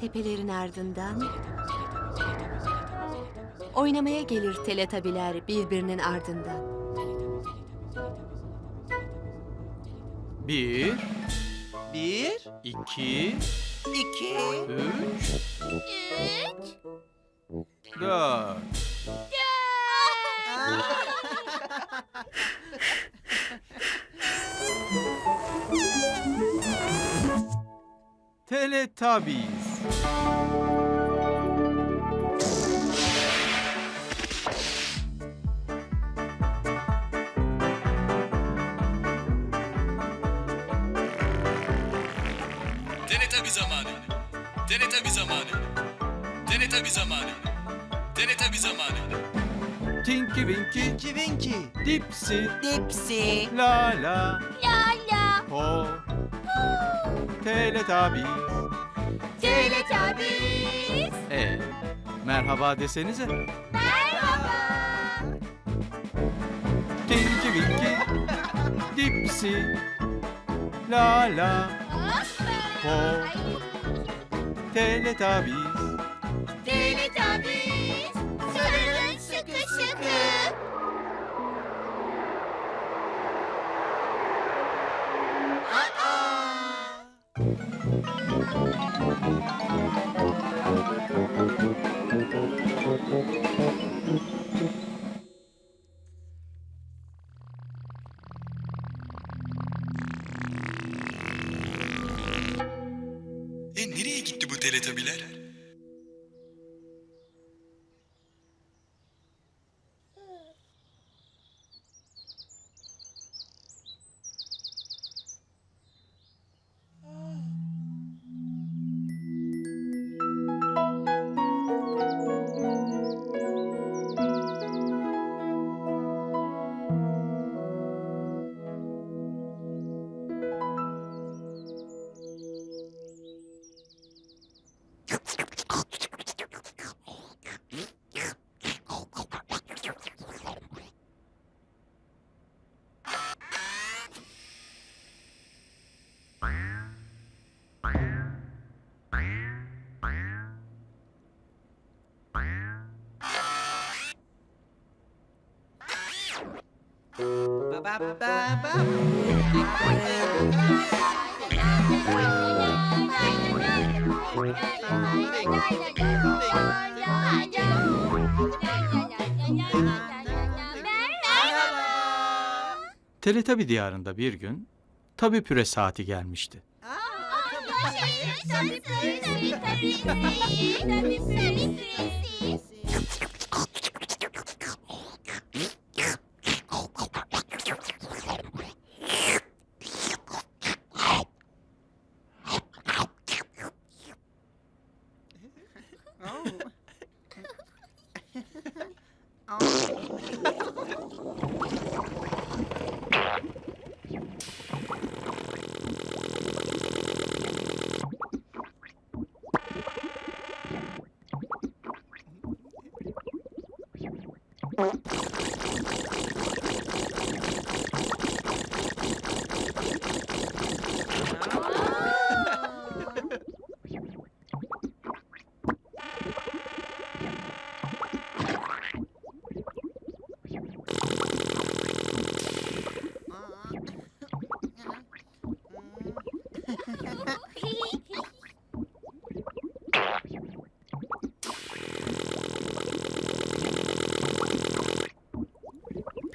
Tepelerin ardından Oynamaya gelir teletabiler birbirinin ardından Bir, Bir, iki, iki, üç, Üç. dört. Teletubbies. Denetabi zamanı. Denetabi zamanı. Denetabi zamanı. Denetabi zamanı. Tinky Winky, Civinki, Dipsy, Dipsy, La La, La la. Po, Teletubbies. Teletubbies. E, merhaba desenize. Merhaba. Tinky Winky, Dipsy, La La, Teletubbies. Teletubbies. Gitti bu teletabiler? Teletabi diyarında bir gün tabi püre saati gelmişti.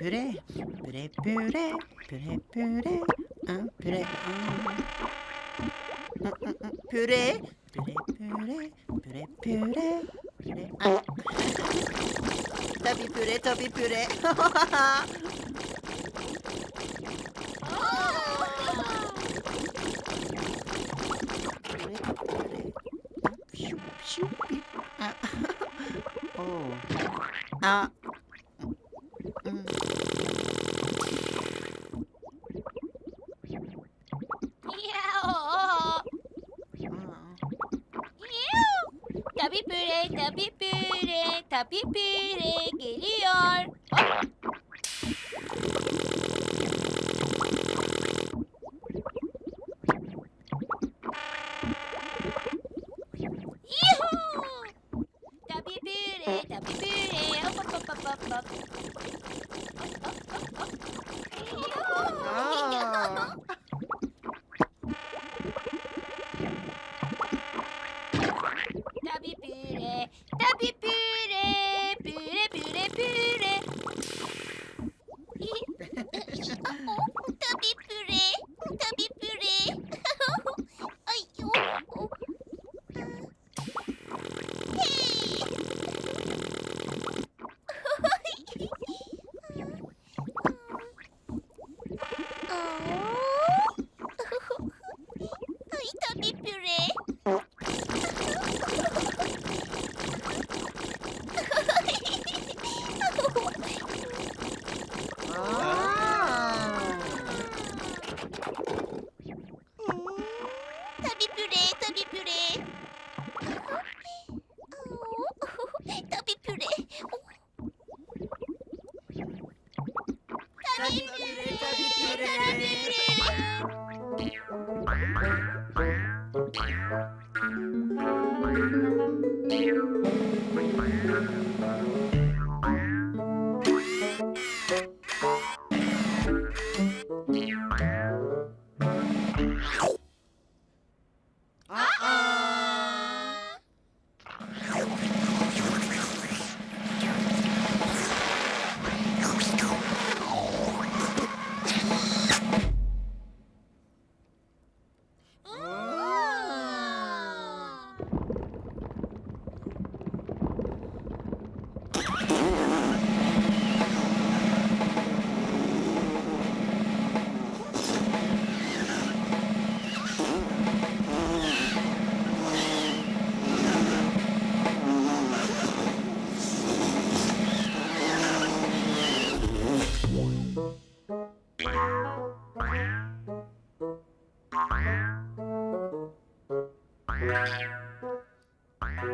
Tabii tabii tabii tabii tabii tabii Püre, püre, püre, püre, püre, ah, püre, ah. Püre, püre, püre, püre, püre, püre, ah. Tabii püre, tabii püre. Püre, püre, tabii püre, tabii püre geliyor. Aa.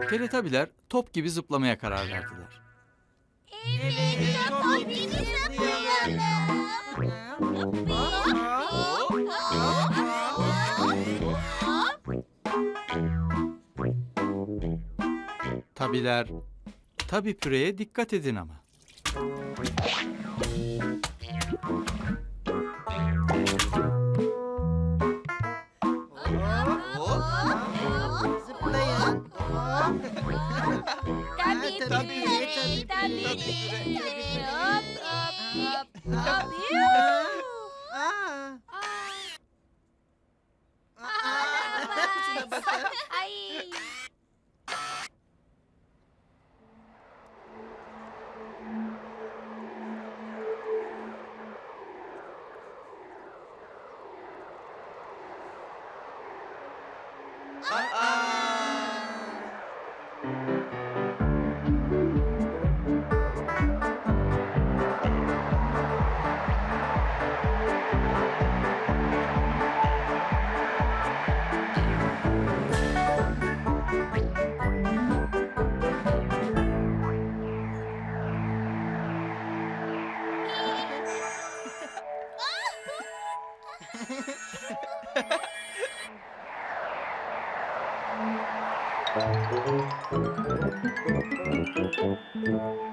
Teletabiler top gibi zıplamaya karar verdiler. Evet, top gibi zıplayalım. Tabiler, tabi püreye dikkat edin ama. Ay. Thank you.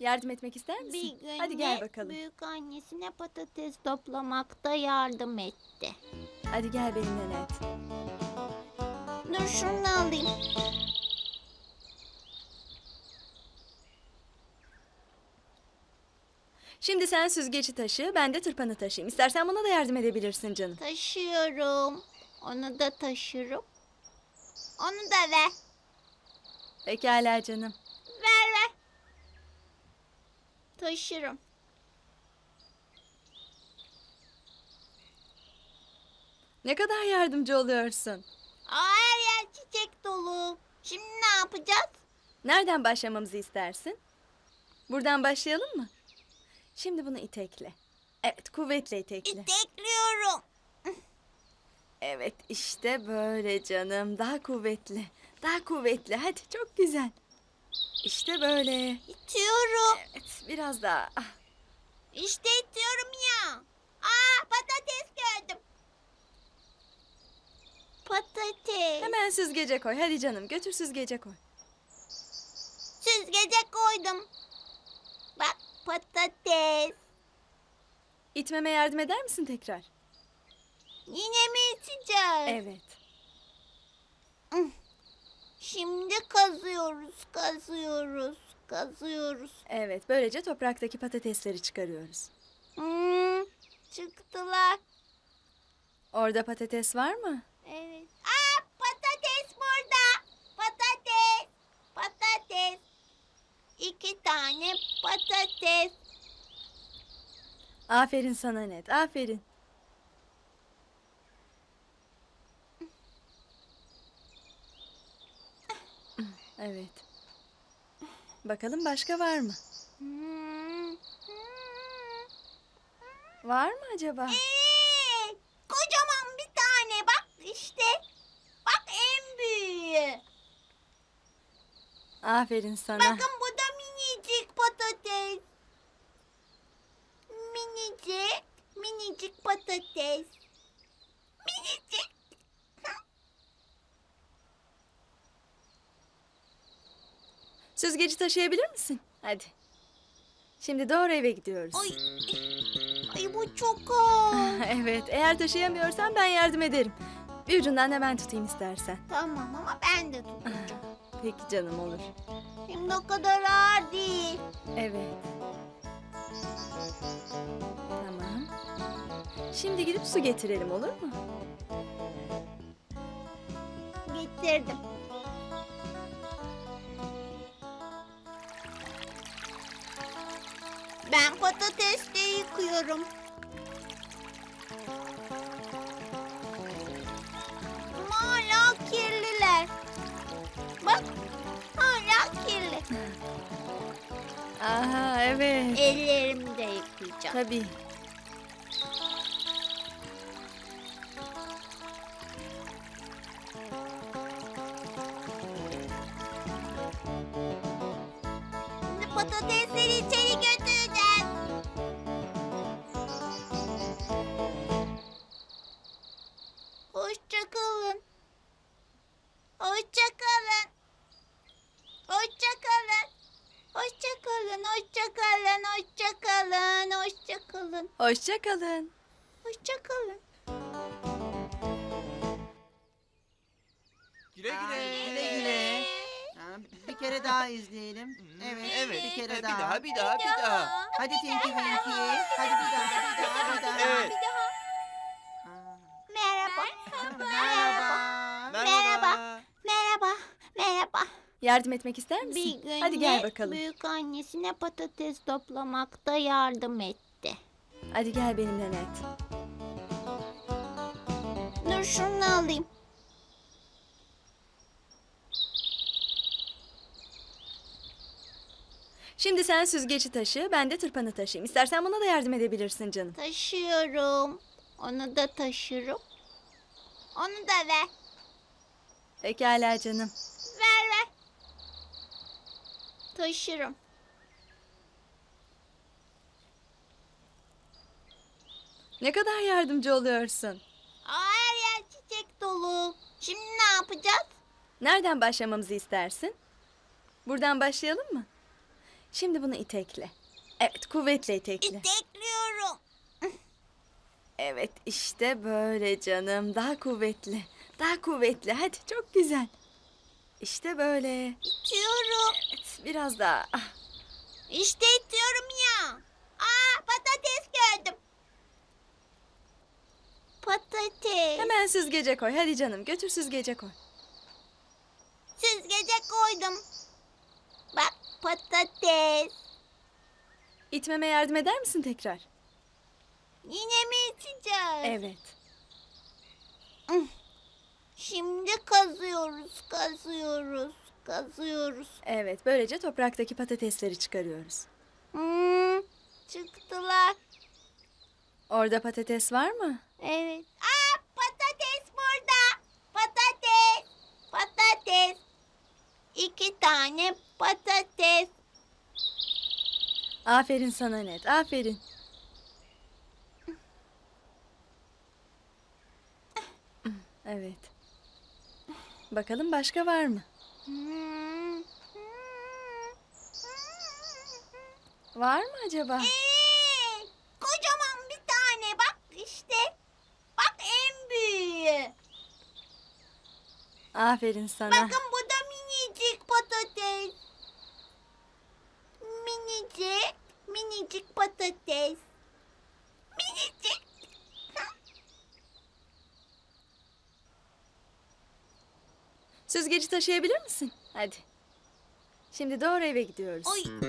Yardım etmek ister misin? Bir gün Hadi gel bakalım. büyük annesine patates toplamakta yardım etti. Hadi gel benimle Ned. Dur şunu da alayım. Şimdi sen süzgeci taşı, ben de tırpanı taşıyayım. İstersen bana da yardım edebilirsin canım. Taşıyorum. Onu da taşırım. Onu da ver. Pekala canım. Taşırım. Ne kadar yardımcı oluyorsun. Aa, her yer çiçek dolu. Şimdi ne yapacağız? Nereden başlamamızı istersin? Buradan başlayalım mı? Şimdi bunu itekle. Evet, kuvvetle itekle. İtekliyorum. Evet, işte böyle canım. Daha kuvvetli. Daha kuvvetli. Hadi çok güzel. İşte böyle. İtiyorum. Evet, biraz daha. Ah, İşte itiyorum ya. Aa patates gördüm. Patates. Hemen süzgece koy. Hadi canım, götür süzgece koy. Süzgece koydum. Bak patates. İtmeme yardım eder misin tekrar? Yine mi iteceğiz? Evet. Şimdi kazıyoruz, kazıyoruz, kazıyoruz. Evet, böylece topraktaki patatesleri çıkarıyoruz. Hmm, çıktılar. Orada patates var mı? Evet. Aa patates burada. Patates. Patates. İki tane patates. Aferin sana Net, aferin. Evet. Bakalım başka var mı? Var mı acaba? Ee, kocaman bir tane bak işte. Bak en büyüğü. Aferin sana. Bakın bu da minicik patates. Minicik, minicik patates. Minicik. Süzgeci taşıyabilir misin? Hadi. Şimdi doğru eve gidiyoruz. Ay, ay bu çok ağır. evet, eğer taşıyamıyorsan ben yardım ederim. Bir ucundan da ben tutayım istersen. tamam ama ben de tutacağım. Peki canım olur. Şimdi o kadar ağır değil. Evet. Tamam. Şimdi gidip su getirelim olur mu? Getirdim. Ben patatesleri yıkıyorum. Ama hala kirliler. Bak hala kirli. Aha evet. Ellerimi de yıkayacağım. Tabii. Şimdi patatesleri içeri götüreceğiz. Kalın. Hoşça kalın. Hoşça kalın. Güle güle. güle güle. Bir kere daha izleyelim. Evet, Evet. bir kere Bir daha. bir daha, bir daha. Hadi Tinky Winky. Hadi bir daha, bir daha, bir daha. Evet. Aa, Merhaba. Merhaba. Merhaba. Merhaba. Merhaba. Yardım etmek ister Bir misin? gün Hadi gel bakalım. büyük annesine patates toplamakta yardım etti. Hadi gel benimle Net. Dur şunu alayım. Şimdi sen süzgeci taşı, ben de tırpanı taşıyayım. İstersen buna da yardım edebilirsin canım. Taşıyorum. Onu da taşırım. Onu da ver. Pekala canım. Ver ver. Taşırım. Ne kadar yardımcı oluyorsun. Aa, her yer çiçek dolu. Şimdi ne yapacağız? Nereden başlamamızı istersin? Buradan başlayalım mı? Şimdi bunu itekle. Evet, kuvvetle itekle. İtekliyorum. Evet, işte böyle canım. Daha kuvvetli. Daha kuvvetli. Hadi, çok güzel. İşte böyle. İtiyorum. Evet, biraz daha. Ah, İşte itiyorum ya. Aa patates. Hemen süzgece koy. Hadi canım götür süzgece koy. Süzgece koydum. Bak patates. İtmeme yardım eder misin tekrar? Yine mi içeceğiz? Evet. Şimdi kazıyoruz, kazıyoruz, kazıyoruz. Evet böylece topraktaki patatesleri çıkarıyoruz. Hmm, çıktılar. Orada patates var mı? Evet. Aa patates burada. Patates. Patates. İki tane patates. Aferin sana Net. Aferin. Evet. Bakalım başka var mı? Hmm. Var mı acaba? Ee, kocaman bir tane bak işte. Bak en büyüğü. Aferin sana. Bakın bu da minicik patates. Minicik, minicik patates. Minicik. Süzgeci taşıyabilir misin? Hadi. Şimdi doğru eve gidiyoruz. Ay,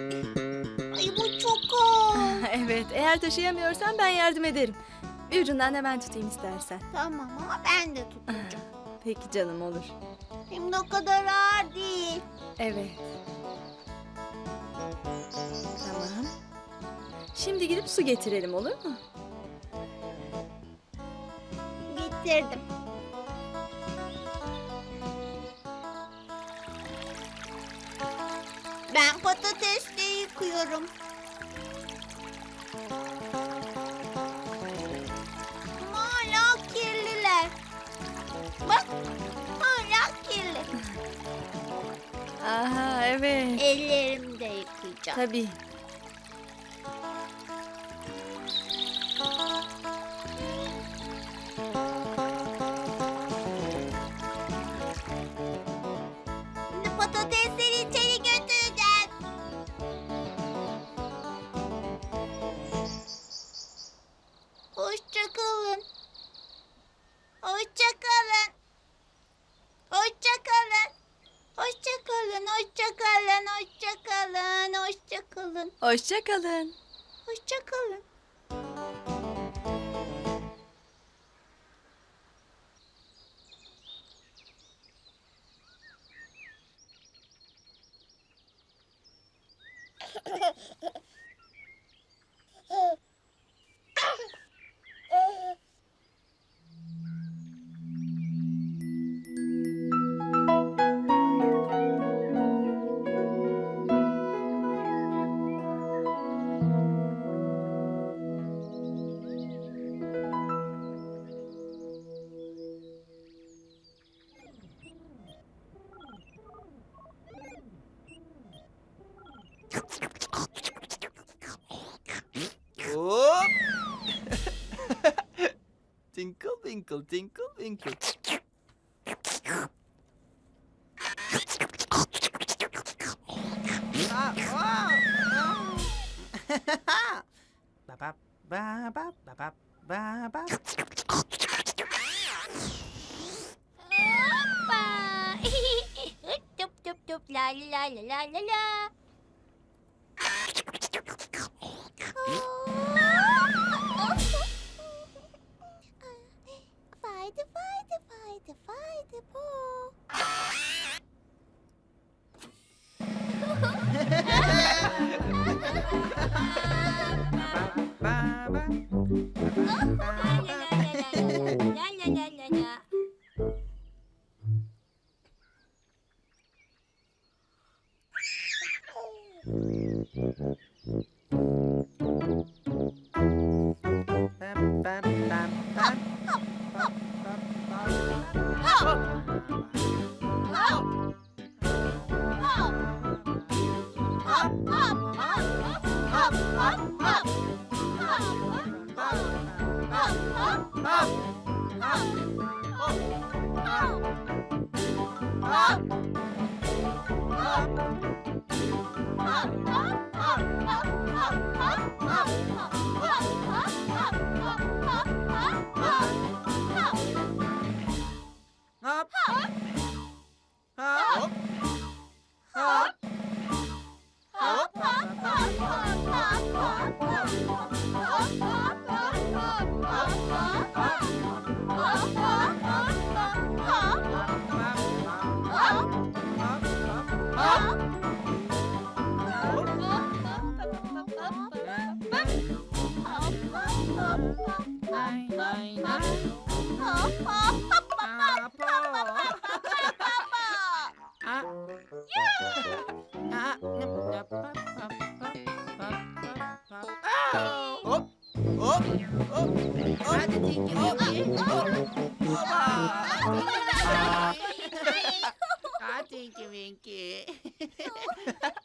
ay bu çok ağır. evet, eğer taşıyamıyorsan ben yardım ederim. Bir ucundan da ben tutayım istersen. Tamam ama ben de tutacağım. Peki canım olur. Şimdi o kadar ağır değil. Evet. Tamam. Şimdi gidip su getirelim olur mu? Getirdim. Ben patatesleri yıkıyorum. Evet. Ellerimi de yıkayacağım. Tabii. Tinkle, tinkle, tinkle, tinkle. Oh. Ah, Tinky Winky.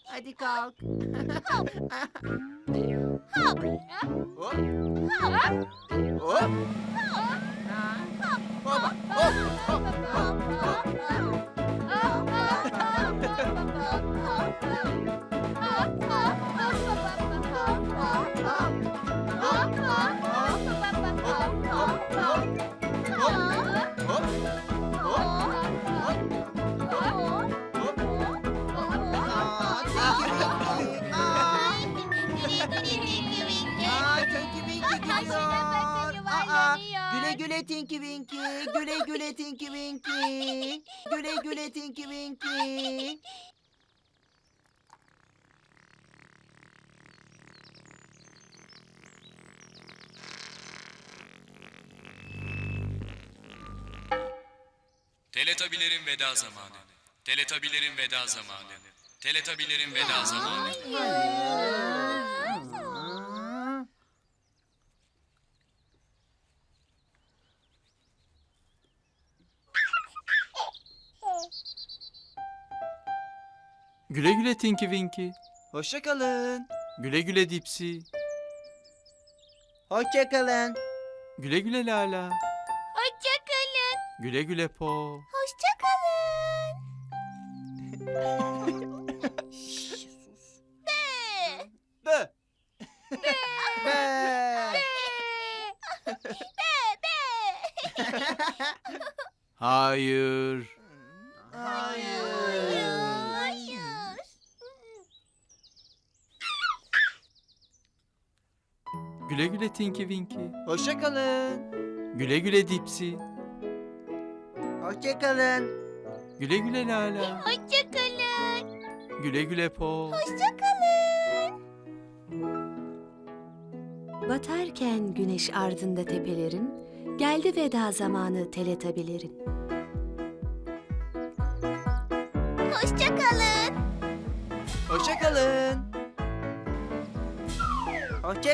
Hadi kalk. Hop. Hop. Hopa, hop, hop, hop, hop. Güle güle Tinky Winky. Güle güle Tinky Winky. Güle güle Tinky Winky. Teletabilerin veda zamanı. Teletabilerin veda zamanı. Teletabilerin veda zamanı. Güle güle Tinky Winky. Hoşça kalın. Güle güle Dipsy. Hoşça kalın. Güle güle Lala. Hoşçakalın. Güle güle Po. Hoşçakalın. Bö. Be. Hayır. Hayır. Güle güle Tinky Winky. Hoşça kalın. Güle güle Dipsy. Hoşça kalın. Güle güle Lala. Hoşçakalın. Güle güle Po. Hoşçakalın. Batarken güneş ardında tepelerin, geldi veda zamanı teletabilerin. Hoşçakalın. Hoşça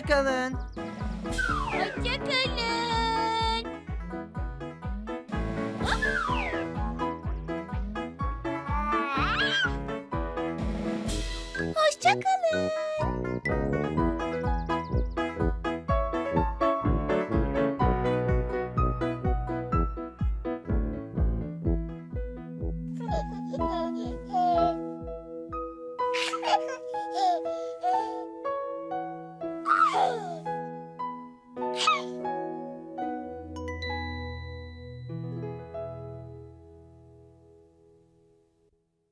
kalın. Hoşça kalın. Hoşçakalın. Hoşçakalın.